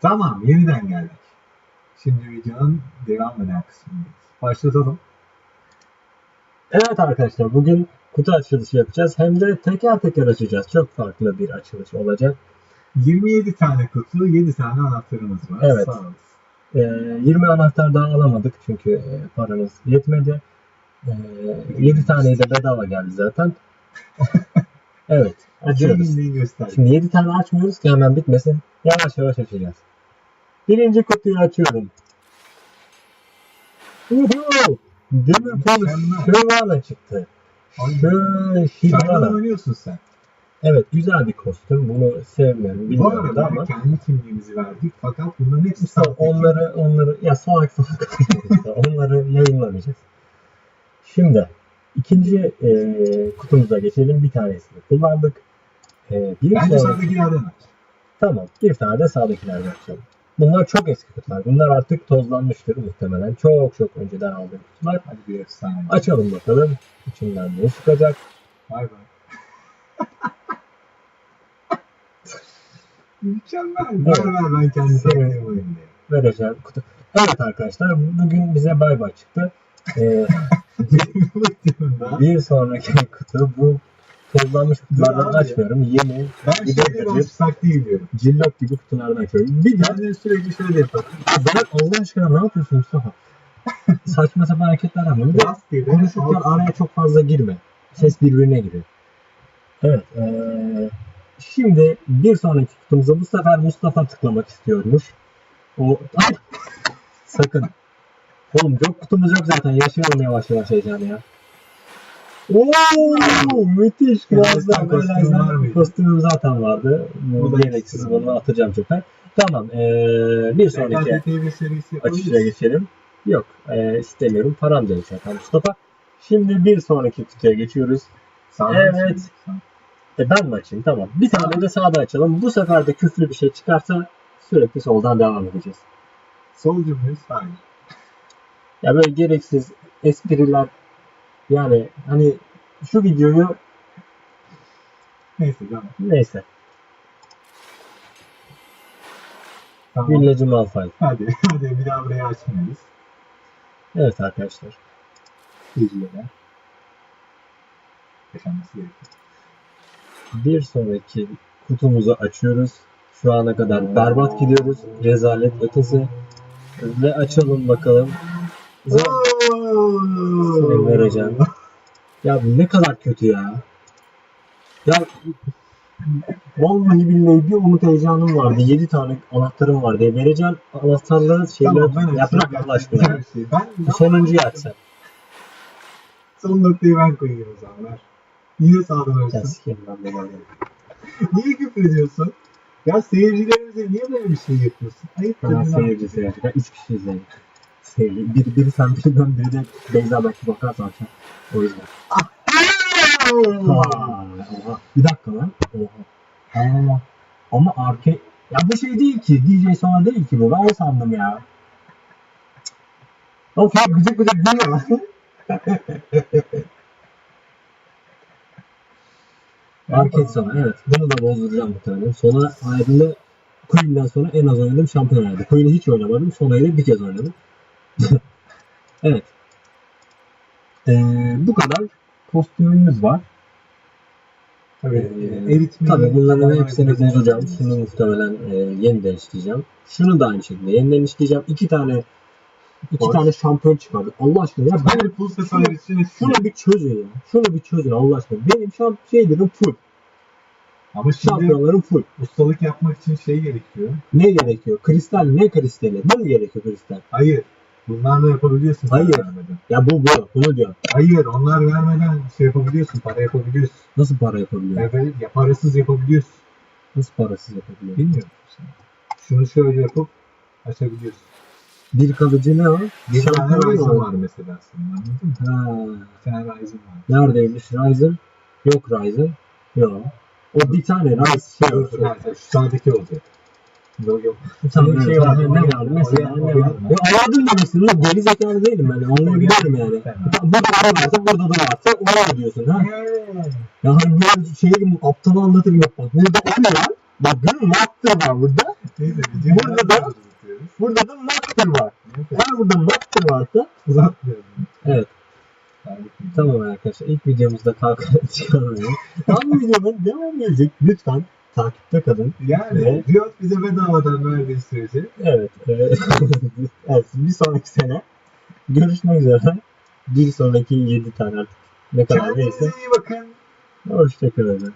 Tamam yeniden geldik. Şimdi videonun devam eden kısmındayız. Başlatalım. Evet arkadaşlar bugün kutu açılışı yapacağız. Hem de teker teker açacağız. Çok farklı bir açılış olacak. 27 tane kutu, 7 tane anahtarımız var. Evet. Sağ. Ee, 20 anahtar daha alamadık çünkü e, paramız yetmedi. Ee, 7 taneyi de bedava geldi zaten. evet açıyoruz. Şimdi 7 tane açmıyoruz ki hemen bitmesin. Yavaş yavaş açacağız. Birinci kutuyu açıyorum. Uhu! Demir Pol. Şövalye çıktı. Şöyle Şövalye. oynuyorsun sen. Evet güzel bir kostüm. Bunu sevmiyorum. Bu Bilmiyorum da arada ama. kendi kimliğimizi verdik fakat bunların hepsi sahte. onları onları ya salak salak onları yayınlamayacağız. Şimdi ikinci e, kutumuza geçelim. Bir tanesini kullandık. E, bir Bence sonraki- sağdakilerden aç. Tamam. Bir tane de sağdakilerden açalım. Bunlar çok eski kutular. Bunlar artık tozlanmıştır muhtemelen. Çok çok önceden aldığım kutular. Hadi bir efsane. Açalım bakalım. İçinden ne çıkacak. Bay bay. Mükemmel. Ver ver ben kendi sevdiğim. Vereceğim kutu. Evet arkadaşlar bugün bize bay bay çıktı. E, Videomda bir sonraki kutu bu tozlanmış kutulardan abi. açmıyorum. Yeni ben şöyle dakika, başlasak değil diyorum. cillop gibi kutulardan açıyorum. Bir de Ben sürekli şöyle yaparım. bırak Allah aşkına ne yapıyorsun Mustafa? Saçma sapan hareketler yapma. Bir de konuşurken araya çok fazla girme. Ses birbirine giriyor. Evet. eee, şimdi bir sonraki kutumuza bu sefer Mustafa tıklamak istiyormuş. O Ay! sakın. Oğlum çok kutumuz yok zaten. Yaşayalım yavaş yavaş heyecanı ya. Oo, müthiş. Var mıydı? Kostümüm zaten vardı. Bu gereksiz. Bunu atacağım çöpe. Tamam. eee, bir sonraki açışa geçelim. Yok e, istemiyorum. Param da yok zaten Mustafa. Şimdi bir sonraki kutuya geçiyoruz. Evet. E ben mi açayım? Tamam. Bir tane de sağda açalım. Bu sefer de küflü bir şey çıkarsa sürekli soldan devam edeceğiz. Solcu muyuz? Hayır. Ya böyle gereksiz espriler yani hani şu videoyu Neyse tamam. neyse. tamam. Village Malphite. Hadi, hadi bir daha burayı açmıyoruz. Evet arkadaşlar. Geceler. Yaşanması gerekiyor. Bir sonraki kutumuzu açıyoruz. Şu ana kadar berbat gidiyoruz. Rezalet ötesi. Ve açalım bakalım. Seni vereceğim. Ya bu ne kadar kötü ya. Ya vallahi billahi bir umut heyecanım vardı. 7 tane anahtarım vardı. E, vereceğim anahtarları şeyler Tamam ben ya açayım. Allah aşkına. Ben Bu sonuncuyu aç sen. son noktayı ben koyayım o zaman. Ver. Niye sağdan Ya olsun? sikeyim ben bunu. Niye küfür ediyorsun? Ya seyircilerimize niye böyle bir şey yapıyorsun? Ayıp Ben seyirci seyirci. Ben 3 kişi izledim. Seyirci. Biri, biri sen biri ben biri de Beyza belki bakarsa akşam. O yüzden. Ha, oha. Bir dakika lan. Oha. Ama arke... Ya bu şey değil ki. DJ sonra değil ki bu. Ben o sandım ya. Of ya gıcık gıcık gülüyor lan. Arcade sona evet. Bunu da bozduracağım muhtemelen. Sona hayatımda Queen'den sonra en az oynadığım şampiyon herhalde. Queen'i hiç oynamadım. Sona'yı da bir kez oynadım. Evet. Ee, bu kadar kostümümüz var. Tabii. Ee, eritmeyi- Tabii bunların hepsini bozacağım. Şunu muhtemelen e, yeniden işleyeceğim. Şunu da aynı şekilde yeniden işleyeceğim. İki tane iki Hoş. tane şampiyon çıkardık. Allah aşkına ya ben pul sefaretçine şunu bir çözün ya. Şunu bir çözün Allah aşkına. Benim şamp şeylerim full. Ama şimdi Şampiyonlarım full. ustalık yapmak için şey gerekiyor. Ne gerekiyor? Kristal ne kristali? Bu mu gerekiyor kristal? Hayır. Bunlarla yapabiliyorsun. Hayır. vermeden. Ya bu bu. Bunu diyor. Hayır. Onlar vermeden şey yapabiliyorsun. Para yapabiliyorsun. Nasıl para yapabiliyor? Ya böyle ya parasız yapabiliyorsun. Nasıl parasız yapabiliyor? Bilmiyorum. Şunu şöyle yapıp açabiliyorsun. Bir kalıcı ne o? Bir tane Ryzen var mesela senin anladın mı? Ha. Bir tane Ryzen var. Neredeymiş Ryzen? Yok Ryzen. Yok. O bir tane Ryzen şey ha, Şu sağdaki olacak. Yok yok. Senin evet, şey var, ne oraya- var mesela oraya- ne oraya- var? Anladın demişsin lan geri zekalı değilim ben anlayabiliyorum yani. Tamam. Tamam, burada da varsa burada da varsa ona diyorsun ha. Ya hani böyle şey gibi aptal anlatır gibi bak burada ne lan? Bak görün master var burada. Burada da-. Burada da master var. Eğer burada master varsa. Evet. Tamam arkadaşlar ilk videomuzda kalkan çıkarmayalım. Tam videonun devam gelecek. Lütfen takipte kalın. Yani Evet. Riot bize bedavadan verdiği sürece Evet. e, evet bir sonraki sene görüşmek üzere. Bir sonraki 7 tane artık. Ne kadar neyse. kendinize iyi bakın. Hoşçakalın.